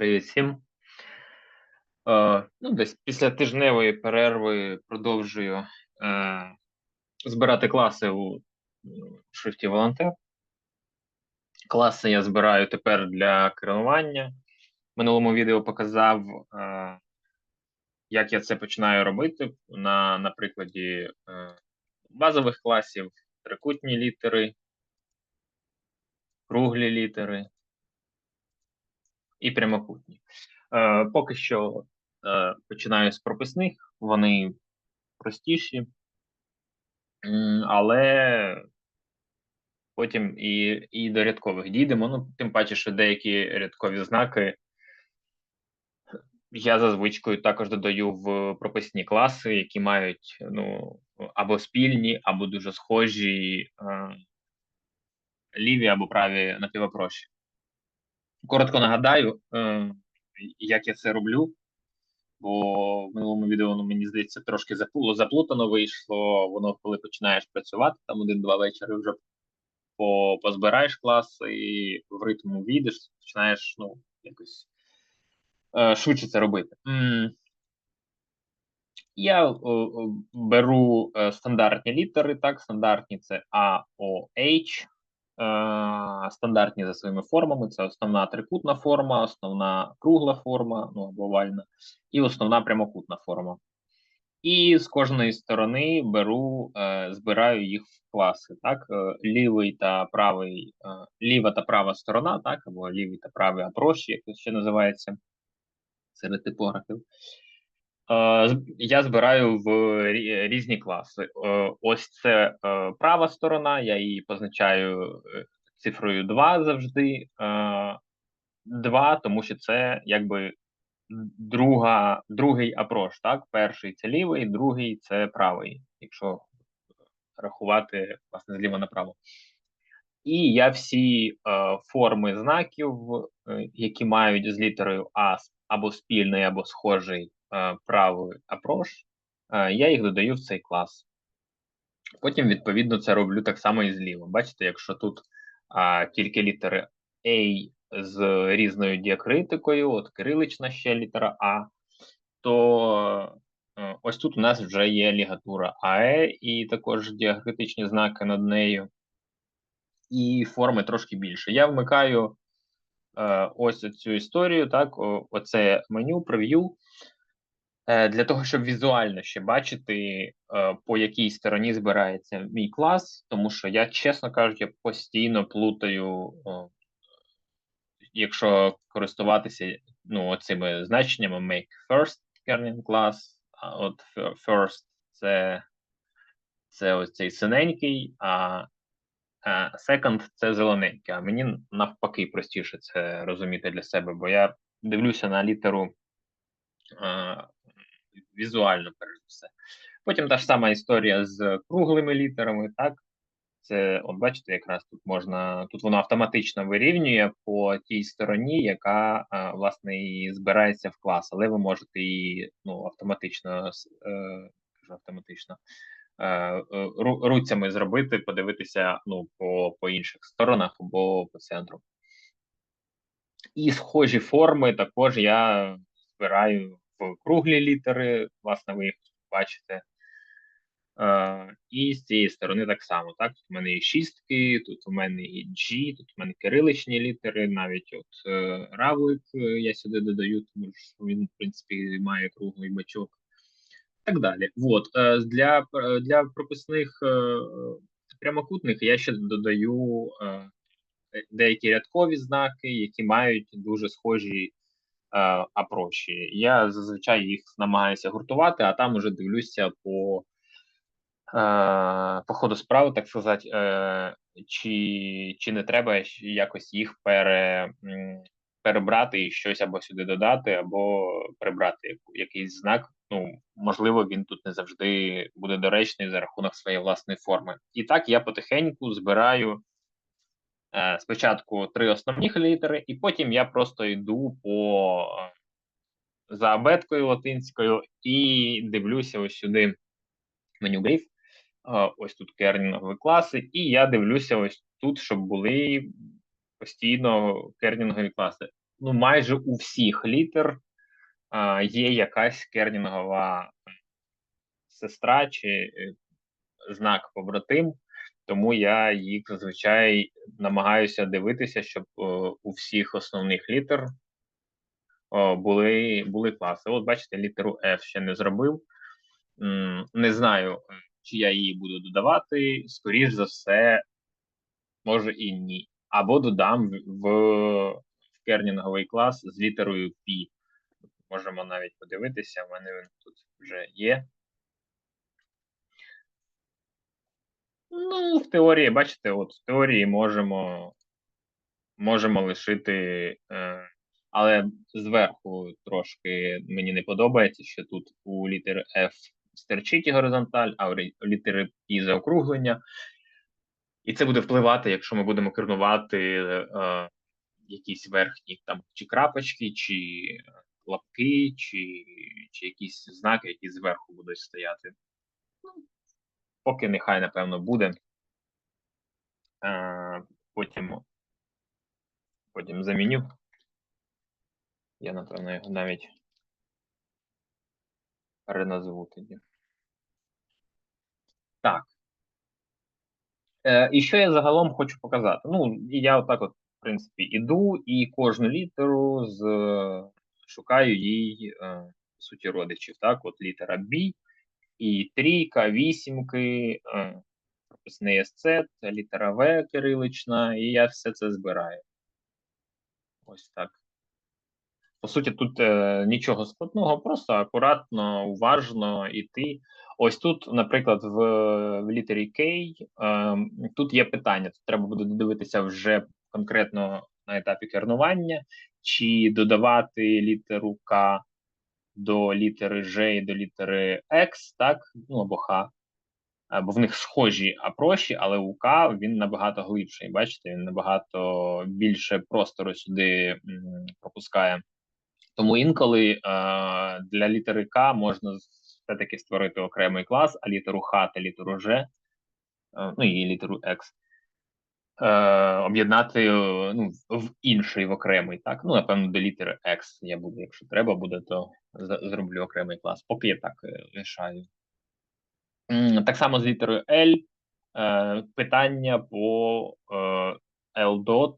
Привіт всім. Е, ну, десь після тижневої перерви продовжую е, збирати класи у шрифті волонтер. Класи я збираю тепер для керування. В минулому відео показав, е, як я це починаю робити на, на прикладі е, базових класів, трикутні літери, круглі літери і прямокутні. Е, Поки що е, починаю з прописних, вони простіші, але потім і і до рядкових дійдемо. Ну, тим паче, що деякі рядкові знаки я за звичкою також додаю в прописні класи, які мають ну, або спільні, або дуже схожі е, ліві або праві напівопрощі. Коротко нагадаю, е, як я це роблю, бо в минулому відео ну, мені здається трошки заплутано вийшло. Воно, коли починаєш працювати, там один-два вечори вже по, позбираєш клас і в ритму війдеш, починаєш ну, якось е, швидше це робити. Я беру е, стандартні літери, так, стандартні це H. Е, стандартні за своїми формами. Це основна трикутна форма, основна кругла форма, ну або овальна, і основна прямокутна форма. І з кожної сторони беру, е, збираю їх в класи. Так, е, лівий та правий, ліва та права сторона, так, або лівий та правий апрош, як це ще називається серед типографів. Я збираю в різні класи. Ось це права сторона, я її позначаю е, цифрою 2 завжди. 2, тому що це якби друга, другий апрош. Так? Перший це лівий, другий це правий, якщо рахувати власне зліва направо. І я всі е, форми знаків, е, які мають з літерою А або спільний, або схожий Е, правий апрош, е, я їх додаю в цей клас. Потім, відповідно, це роблю так само і зліва. Бачите, якщо тут а, тільки літери A з різною діакритикою, от кирилична ще літера А, то е, ось тут у нас вже є лігатура АЕ і також діакритичні знаки над нею. І форми трошки більше. Я вмикаю а, ось цю історію, так, оце меню, прев'ю. Е, для того, щоб візуально ще бачити, е, по якій стороні збирається мій клас, тому що я, чесно кажучи, постійно плутаю, якщо користуватися ну, цими значеннями make first kernel class, а от first це це ось цей синенький, а second це зелененький. А мені навпаки простіше це розуміти для себе, бо я дивлюся на літеру візуально, перш все. Потім та ж сама історія з круглими літерами, так? Це, от бачите, якраз тут можна, тут воно автоматично вирівнює по тій стороні, яка власне і збирається в клас, але ви можете її ну, автоматично е, автоматично е, руцями зробити, подивитися ну, по, по інших сторонах або по центру. І схожі форми також я збираю круглі літери, власне, ви їх бачите. Uh, і з цієї сторони так само. Так, Тут у мене і шістки, тут у мене і G, тут у мене кириличні літери, навіть от uh, равлик е, я сюди додаю, тому що він, в принципі, має круглий бачок. Так далі. От, uh, Для для прописних прямокутних я ще додаю деякі рядкові знаки, які мають дуже схожі Е, апрочі. Я зазвичай їх намагаюся гуртувати, а там уже дивлюся по е, по ходу справи, так сказати, е, чи чи не треба якось їх пере, перебрати і щось або сюди додати, або прибрати якийсь знак. Ну, можливо, він тут не завжди буде доречний за рахунок своєї власної форми. І так я потихеньку збираю спочатку три основні літери, і потім я просто йду по е, за абеткою латинською і дивлюся ось сюди меню гриф. Е, ось тут кернінгові класи, і я дивлюся ось тут, щоб були постійно кернінгові класи. ну, майже у всіх літер а, є якась кернінгова сестра чи е, знак побратим, тому я їх зазвичай намагаюся дивитися, щоб у всіх основних літер були були класи. От бачите, літеру F ще не зробив. Не знаю, чи я її буду додавати. Скоріш за все, може і ні. Або додам в, в кернінговий клас з літерою P. Можемо навіть подивитися, в мене він тут вже є. Ну, в теорії, бачите, от в теорії можемо можемо лишити, е, але зверху трошки мені не подобається, що тут у літери F стерчить горизонталь, а у літери P заокруглення. І це буде впливати, якщо ми будемо кернувати е, якісь верхні там чи крапочки, чи лапки, чи чи якісь знаки, які зверху будуть стояти. Поки нехай, напевно, буде. Е, Потім потім заміню. Я, напевно, його навіть переназву тоді. Так. Е, І що я загалом хочу показати? Ну, я отак от, в принципі, іду і кожну літеру з шукаю їй, е, суті, родичів. Так, от літера B, і трійка, вісімки, е, прописний есцет, літера В кирилична, і я все це збираю. Ось так. По суті, тут е, нічого складного, просто акуратно, уважно йти. Ось тут, наприклад, в, в літері K е, тут є питання. Тут треба буде додивитися вже конкретно на етапі кернування, чи додавати літеру К до літери Ж і до літери X, так, ну або Х. Бо в них схожі, а прощі, але у К він набагато глибший. Бачите, він набагато більше простору сюди пропускає. Тому інколи е, для літери К можна все-таки створити окремий клас, а літеру Х та літеру Ж, е, ну і літеру X, об'єднати е, ну, в інший в окремий. так. Ну, напевно, до літери X я буду, якщо треба буде, то зроблю окремий клас. Поки я так е, лишаю. Так само з літерою L. Е, питання по е, L-dot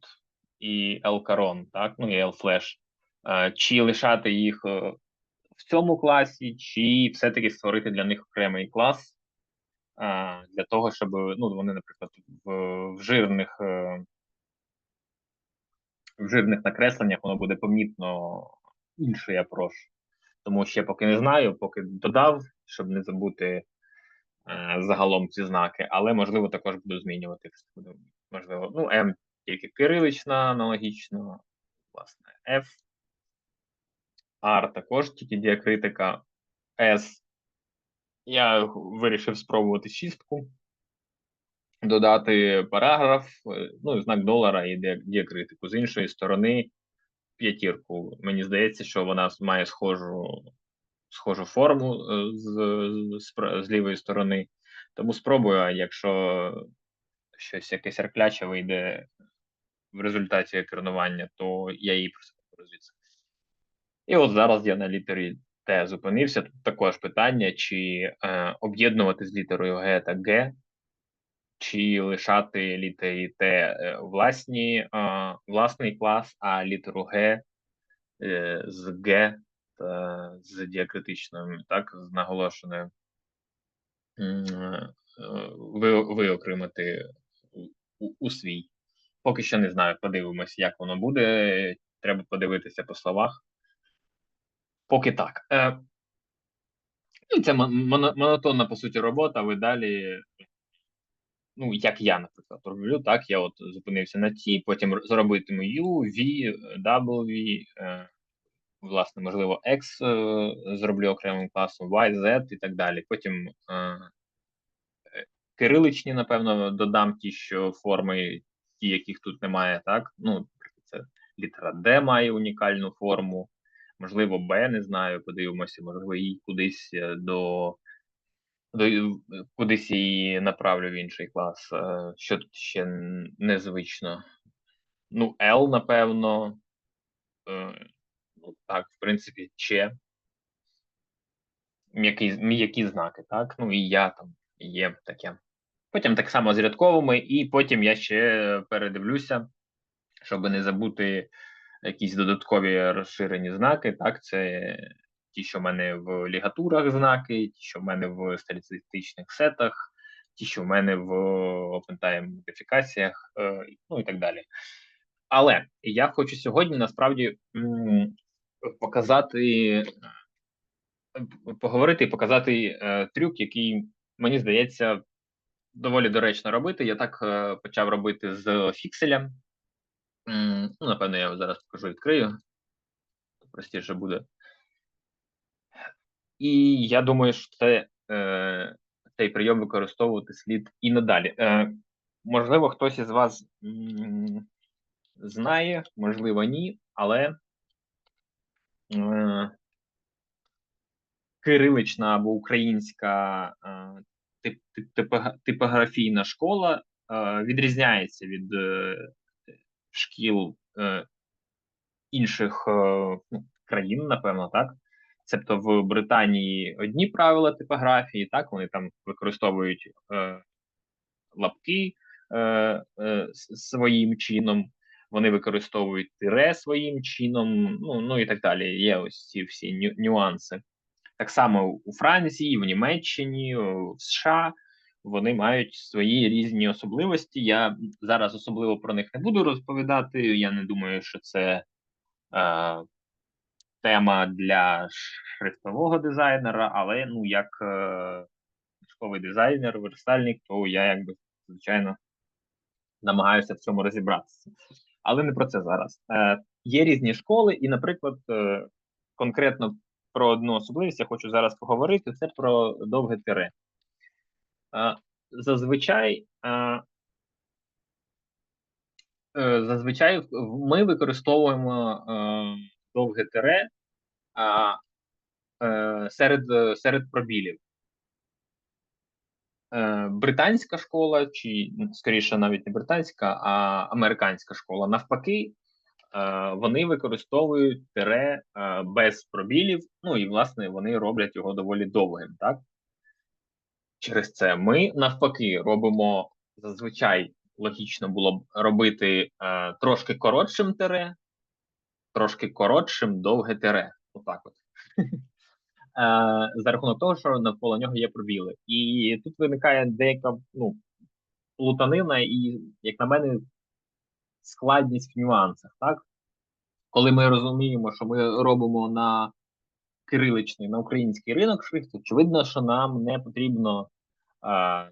і L-caron, так, ну і L-flash. Е, чи лишати їх е, в цьому класі, чи все-таки створити для них окремий клас е, для того, щоб ну, вони, наприклад, в, в жирних в жирних накресленнях воно буде помітно інший апрош. Тому ще поки не знаю, поки додав, щоб не забути е, загалом ці знаки, але можливо також буду змінювати. Можливо, ну, М тільки кирилична, аналогічно, власне, F. R також тільки діакритика S. Я вирішив спробувати шістку, додати параграф, е, ну знак долара і діакритику. З іншої сторони, п'ятірку. Мені здається, що вона має схожу схожу форму е, з, з, з лівої сторони. Тому спробую, а якщо щось якесь аркляче вийде в результаті кернування, то я її просто звідси. І от зараз я на літері Т зупинився. Тут також питання: чи е, об'єднувати з літерою Г та Г, чи лишати літері Т е, власні, е, власний клас, а літеру Г е, з Г та з діакритичною, так, з наголошеною, е, ви, виокремити у, у свій. Поки що не знаю, подивимось, як воно буде. Треба подивитися по словах. Поки так. Е, ну, Це монотонна, по суті, робота. Ви далі, ну, як я, наприклад, роблю, так, я от зупинився на Т, потім зробитиму U, V, W, е, власне, можливо, X е, зроблю окремим класом, Y, Z і так далі. Потім е, кириличні, напевно, додам ті, що форми, ті, яких тут немає, так. Ну, це літера D має унікальну форму можливо, Б, не знаю, подивимося, можливо, її кудись е, до, до кудись її направлю в інший клас. Е, що тут ще незвично. Ну, L, напевно. е, ну так, в принципі, че. М'які м'які знаки, так? Ну і я там є таке. Потім так само з рядковими, і потім я ще передивлюся, щоб не забути якісь додаткові розширені знаки. Так, це ті, що в мене в лігатурах знаки, ті, що в мене в статистичних сетах, ті, що в мене в OpenTime модифікаціях, е, ну і так далі. Але я хочу сьогодні насправді показати, поговорити і показати е, трюк, який мені здається доволі доречно робити. Я так е, почав робити з фікселем. Ну, Напевно, я його зараз покажу, відкрию. Простіше буде. І я думаю, що це, е, цей прийом використовувати слід і надалі. Е, Можливо, хтось із вас знає, можливо, ні, але е, кирилична або українська е, тип, тип, типографійна школа е, відрізняється від е, шкіл е, інших е, ну, країн, напевно, так. Тобто в Британії одні правила типографії, так вони там використовують е, лапки е, е, своїм чином, вони використовують тире своїм чином, ну ну і так далі. Є ось ці всі ню нюанси. Так само у Франції, в Німеччині, в США вони мають свої різні особливості. Я зараз особливо про них не буду розповідати. Я не думаю, що це е, тема для шрифтового дизайнера, але ну як е, шковий дизайнер, верстальник, то я якби звичайно намагаюся в цьому розібратися. Але не про це зараз. Е, Є різні школи, і, наприклад, е, конкретно про одну особливість я хочу зараз поговорити: це про довге тире. Зазвичай. Е, Зазвичай ми використовуємо е, довге тире е, серед серед пробілів. Британська школа, чи скоріше навіть не британська, а американська школа. Навпаки, вони використовують тире без пробілів, ну і власне вони роблять його доволі довгим. так? Через це ми навпаки робимо зазвичай логічно було б робити е, трошки коротшим тире, трошки коротшим довге тире. Отак от. Е, за рахунок того, що навколо нього є пробіли. І тут виникає деяка ну, плутанина, і, як на мене, складність в нюансах. так? Коли ми розуміємо, що ми робимо на кириличний, на український ринок шрифту, очевидно, що нам не потрібно а,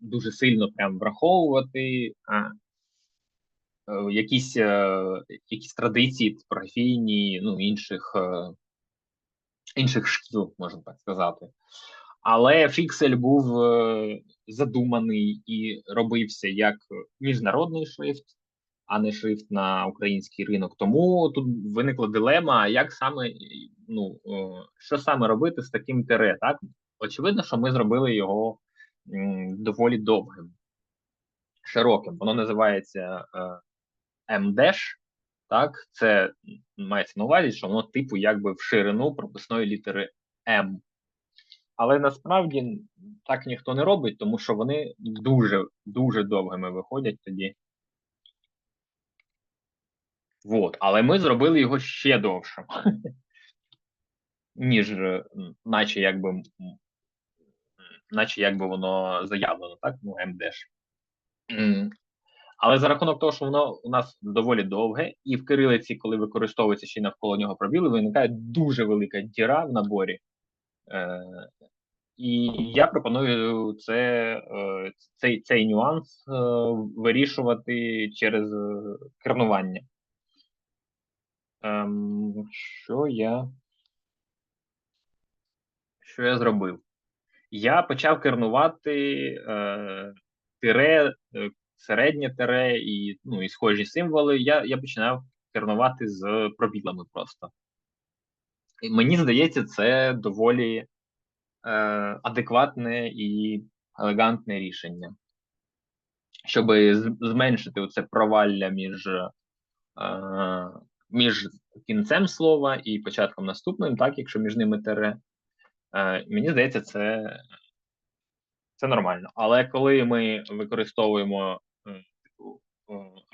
дуже сильно прям враховувати а, Е, якісь е, якісь традиції типографійні, ну інших е, інших шкіл, можна так сказати. Але Фіксель був задуманий і робився як міжнародний шрифт, а не шрифт на український ринок. Тому тут виникла дилема, як саме ну що саме робити з таким тире. Так очевидно, що ми зробили його доволі довгим, широким. Воно називається МДЕШ, так, це мається на увазі, що воно типу якби в ширину прописної літери М. Але насправді так ніхто не робить, тому що вони дуже дуже довгими виходять тоді. Вот. Але ми зробили його ще довше, ніж, наче якби наче якби воно заявлено, так? Ну, МДЕШ. Але за рахунок того, що воно у нас доволі довге, і в кирилиці, коли використовується ще навколо нього пробіли, виникає дуже велика діра в наборі. Е, І я пропоную це, е, цей цей нюанс е, вирішувати через е, кернування. Е, що я що я зробив? Я почав кернувати е, тире е, середнє тере і ну, і схожі символи, я я починав кернувати з пробілами просто. І Мені здається, це доволі е, адекватне і елегантне рішення. Щоб зменшити оце провалля між е, між кінцем слова і початком наступним, так, якщо між ними тире. Е, Мені здається, це це нормально. Але коли ми використовуємо е, типу,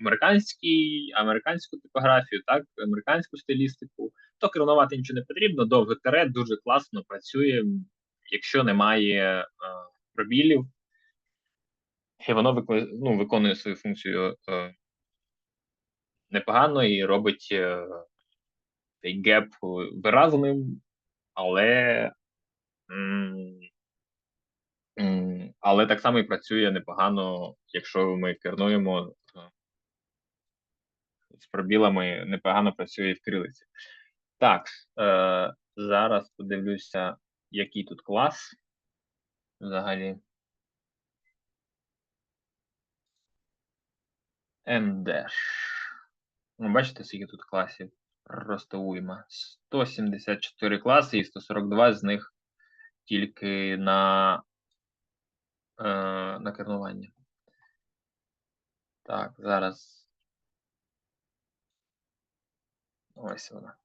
американський, американську типографію, так, американську стилістику, то керувати нічого не потрібно. Довге тире дуже класно працює, якщо немає е, пробілів, і воно ну, виконує свою функцію непогано і робить е, цей геп виразним, але але так само і працює непогано, якщо ми кернуємо е, з пробілами, непогано працює в крилиці. Так, е, зараз подивлюся, який тут клас взагалі. МДШ. Ну, бачите, скільки тут класів? Просто уйма. 174 класи і 142 з них тільки на е, на кернування. Так, зараз. Ось вона.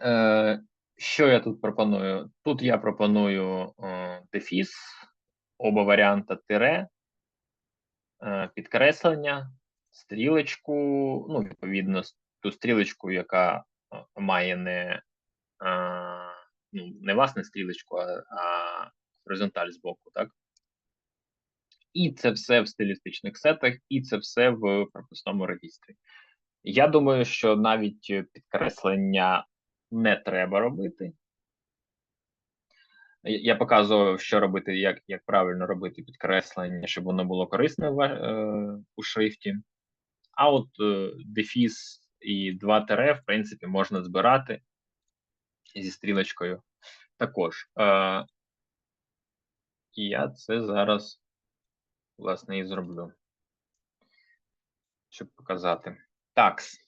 Е, Що я тут пропоную? Тут я пропоную е, дефіс, оба варіанти тире, підкреслення, стрілочку, ну, відповідно, ту стрілочку, яка е, має не а, ну, не власне стрілочку, а, а горизонталь з боку, так? І це все в стилістичних сетах, і це все в прописному регістрі. Я думаю, що навіть підкреслення не треба робити. Я показував, що робити, як як правильно робити підкреслення, щоб воно було корисне в, е, у шрифті. А от е, дефіс і два тире, в принципі, можна збирати зі стрілочкою також. Е, І я це зараз, власне, і зроблю, щоб показати. Такс.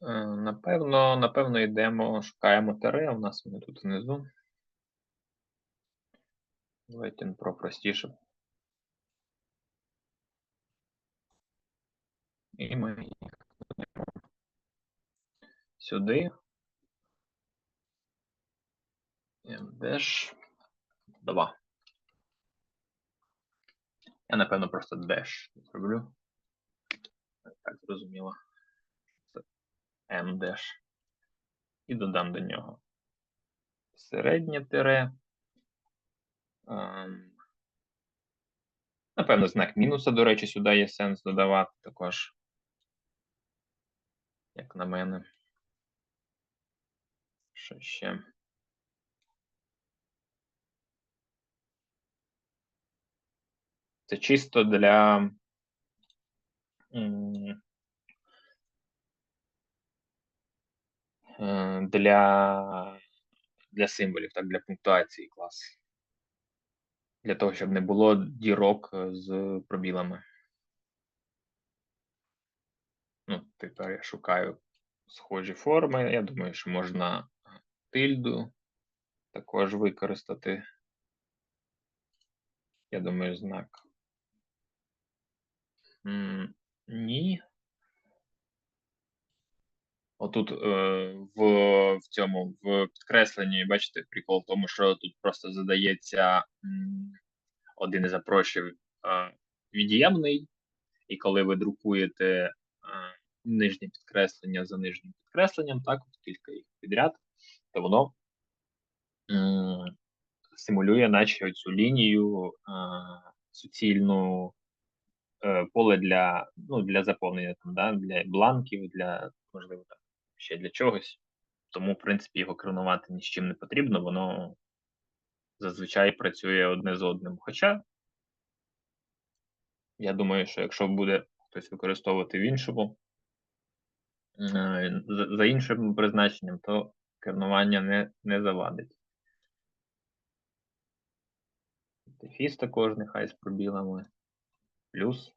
Напевно, напевно, йдемо, шукаємо тире, у нас вони тут внизу. Давайте про простіше. І ми їх сюди. Dash 2. Я, напевно, просто dash зроблю. Так, зрозуміло. M. І додам до нього середнє тире. Um, напевно, знак мінуса, до речі, сюди є сенс додавати також. Як на мене. Що ще? Це чисто для для для символів, так, для пунктуації клас. Для того, щоб не було дірок з пробілами. Ну, тепер я шукаю схожі форми. Я думаю, що можна тильду також використати. Я думаю, знак. Ні. Отут е, в в цьому в підкресленні, бачите, прикол в тому, що тут просто задається м, один із запрощів е, від'ємний, і коли ви друкуєте е, нижнє підкреслення за нижнім підкресленням, так, кілька їх підряд, то воно м, симулює, наче цю лінію суцільну е, поле для ну, для заповнення там, да, для бланків, для можливо там, ще для чогось. Тому, в принципі, його керувати ні з чим не потрібно, воно зазвичай працює одне з одним. Хоча, я думаю, що якщо буде хтось використовувати в іншому, е, за іншим призначенням, то кернування не не завадить. Дефіс також нехай з пробілами. Плюс.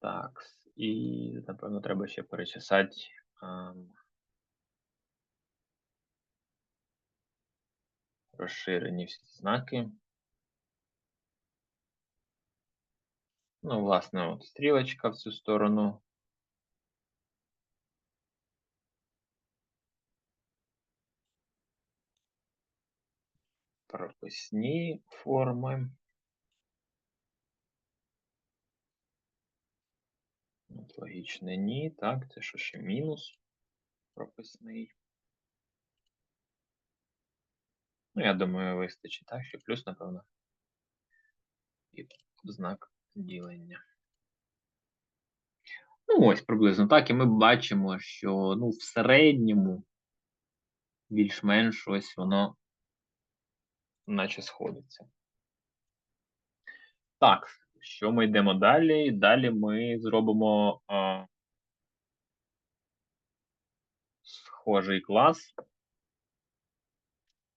Так, і, напевно, треба ще перечесати. розширені всі знаки. Ну, власне, от стрілочка в цю сторону. Прописні форми. От, логічне ні. Так, це що ще мінус прописний. Ну, я думаю, вистачить, так, ще плюс, напевно. І знак ділення. Ну, ось приблизно так. І ми бачимо, що ну, в середньому більш-менш ось воно наче сходиться. Так, що ми йдемо далі? Далі ми зробимо а, схожий клас,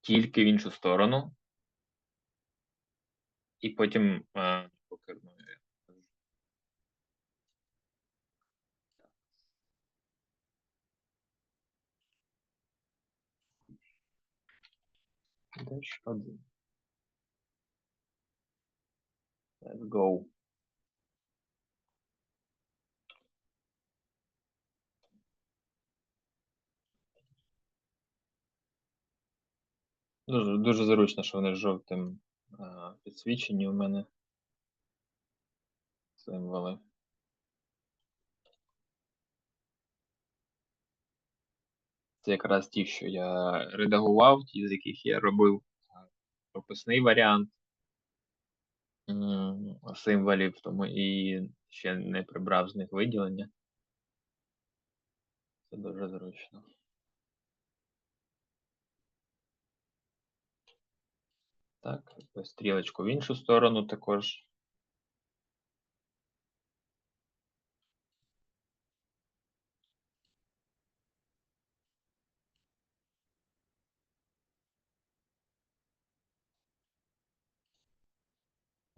тільки в іншу сторону. І потім а, покерною. Dash 1. Let's go. Дуже, дуже зручно, що вони жовтим а, підсвічені у мене символи. Це якраз ті, що я редагував, ті, з яких я робив прописний варіант символів, тому і ще не прибрав з них виділення. Це дуже зручно. Так, стрілочку в іншу сторону також.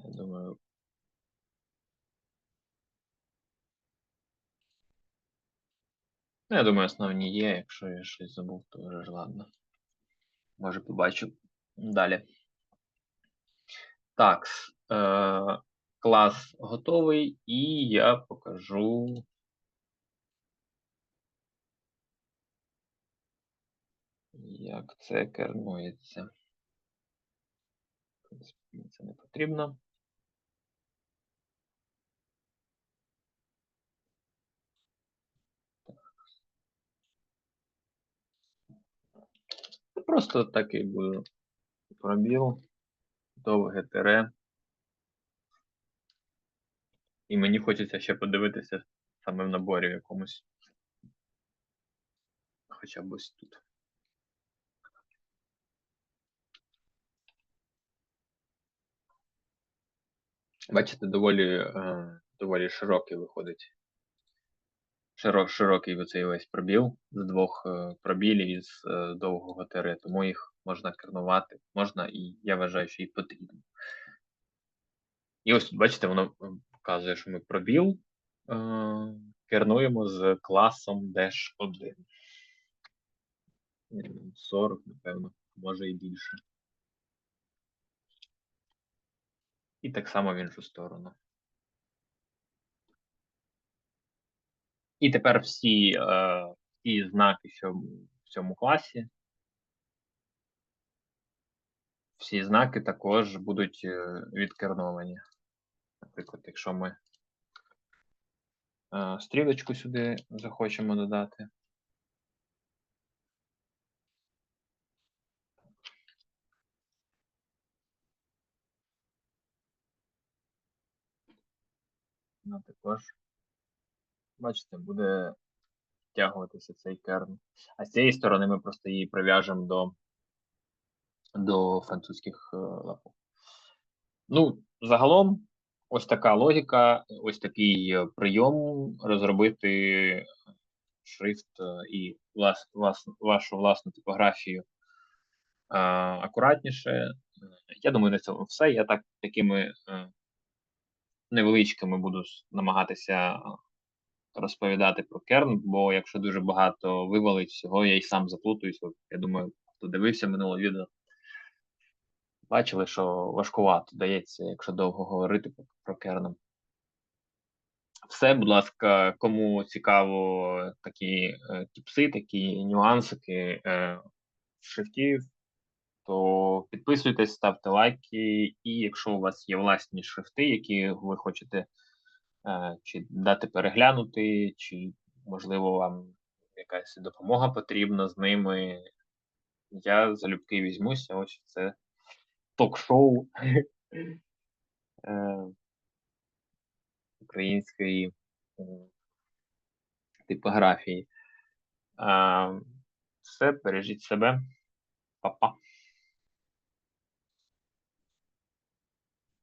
Я думаю. Ну, я думаю, основні є. Якщо я щось забув, то вже ж ладно. Може, побачу далі. Так, е, клас готовий, і я покажу. Як це кернується. В принципі, це не потрібно. Просто такий буде пробіл, довге тире. І мені хочеться ще подивитися саме в наборі якомусь. Хоча б ось тут. Бачите, доволі, е, доволі широкий виходить. Широк, широкий оцей весь пробіл з двох е, пробілів із е, довгого тире, тому їх можна кернувати. Можна і я вважаю, що і потрібно. І ось тут, бачите, воно показує, що ми пробіл е, кернуємо з класом Dash 1. 40, напевно, може і більше. І так само в іншу сторону. І тепер всі, е, всі знаки, що в цьому класі, всі знаки також будуть е, відкерновані. Наприклад, якщо ми е, стрілочку сюди захочемо додати. Вона також, бачите, буде втягуватися цей керн. А з цієї сторони ми просто її прив'яжемо до, до французьких е, лапок. Ну, загалом, ось така логіка, ось такий е, прийом розробити шрифт е, і влас, влас, вашу власну типографію е, акуратніше. Я думаю, на цьому все. Я так такими невеличкими буду намагатися розповідати про керн, бо якщо дуже багато вивалить всього, я й сам заплутаюсь. Я думаю, хто дивився минуле відео, бачили, що важкувато дається, якщо довго говорити про, керном. Все, будь ласка, кому цікаво такі е, тіпси, такі нюансики е, шрифтів, то підписуйтесь, ставте лайки, і якщо у вас є власні шрифти, які ви хочете чи дати переглянути, чи можливо вам якась допомога потрібна з ними, я залюбки візьмуся. Ось це ток-шоу е, української типографії. Все, бережіть себе. Па-па.